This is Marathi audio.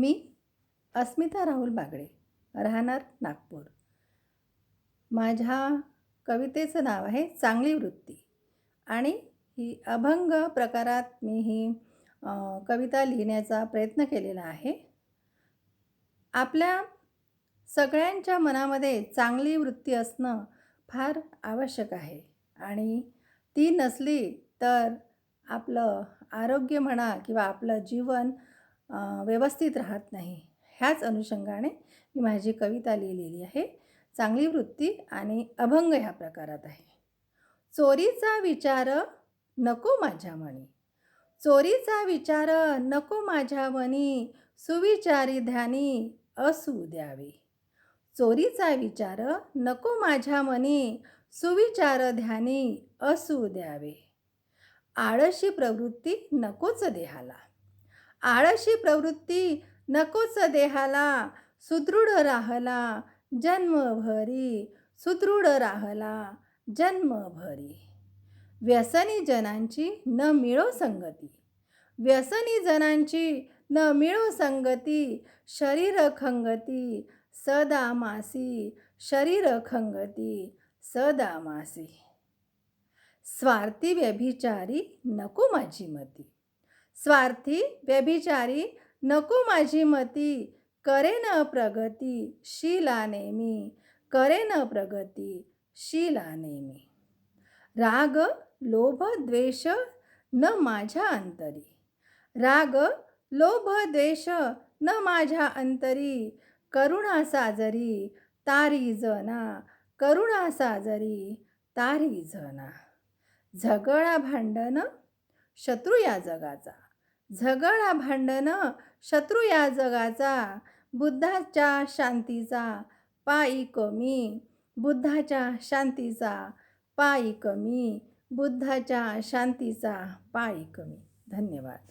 मी अस्मिता राहुल बागडे राहणार नागपूर. माझ्या कवितेचं नाव आहे चांगली वृत्ती आणि ही अभंग प्रकारात मी ही कविता लिहिण्याचा प्रयत्न केलेला आहे. आपल्या सगळ्यांच्या मनामध्ये चांगली वृत्ती असणं फार आवश्यक आहे आणि ती नसली तर आपलं आरोग्य म्हणा किंवा आपलं जीवन व्यवस्थित राहत नाही. ह्याच अनुषंगाने मी माझी कविता लिहिलेली आहे. चांगली वृत्ती आणि अभंग ह्या प्रकारात आहे. चोरीचा विचार नको माझ्या मनी चोरीचा विचार नको माझ्या मनी सुविचारी ध्यानी असू द्यावे. चोरीचा विचार नको माझ्या मनी सुविचार ध्यानी असू द्यावे. आळशी प्रवृत्ती नकोच देहाला. आळशी प्रवृत्ती नकोच देहाला. सुदृढ राहला. जन्मभरी सुदृढ राहला. जन्मभरी व्यसनी जनांची न मिळो संगती. व्यसनी जनांची न मिळो संगती. शरीर खंगती. सदा मासी. शरीर खंगती. सदा मासी. स्वार्थी व्यभिचारी नको माझी मती. स्वार्थी व्यभिचारी नको माझी मती. करे न प्रगती शीला नेमी करे न प्रगती शीला नेमी राग लोभ द्वेष न माझ्या अंतरी. राग लोभ द्वेष न माझ्या अंतरी. करुणा साजरी तारी जना. करुणा साजरी तारी जना. झगडा भांडण शत्रू या जगाचा. झगडा भांडणं शत्रू या जगाचा. बुद्धाच्या शांतीचा पायी कमी. बुद्धाच्या शांतीचा पायी कमी. बुद्धाच्या शांतीचा पायी कमी. धन्यवाद.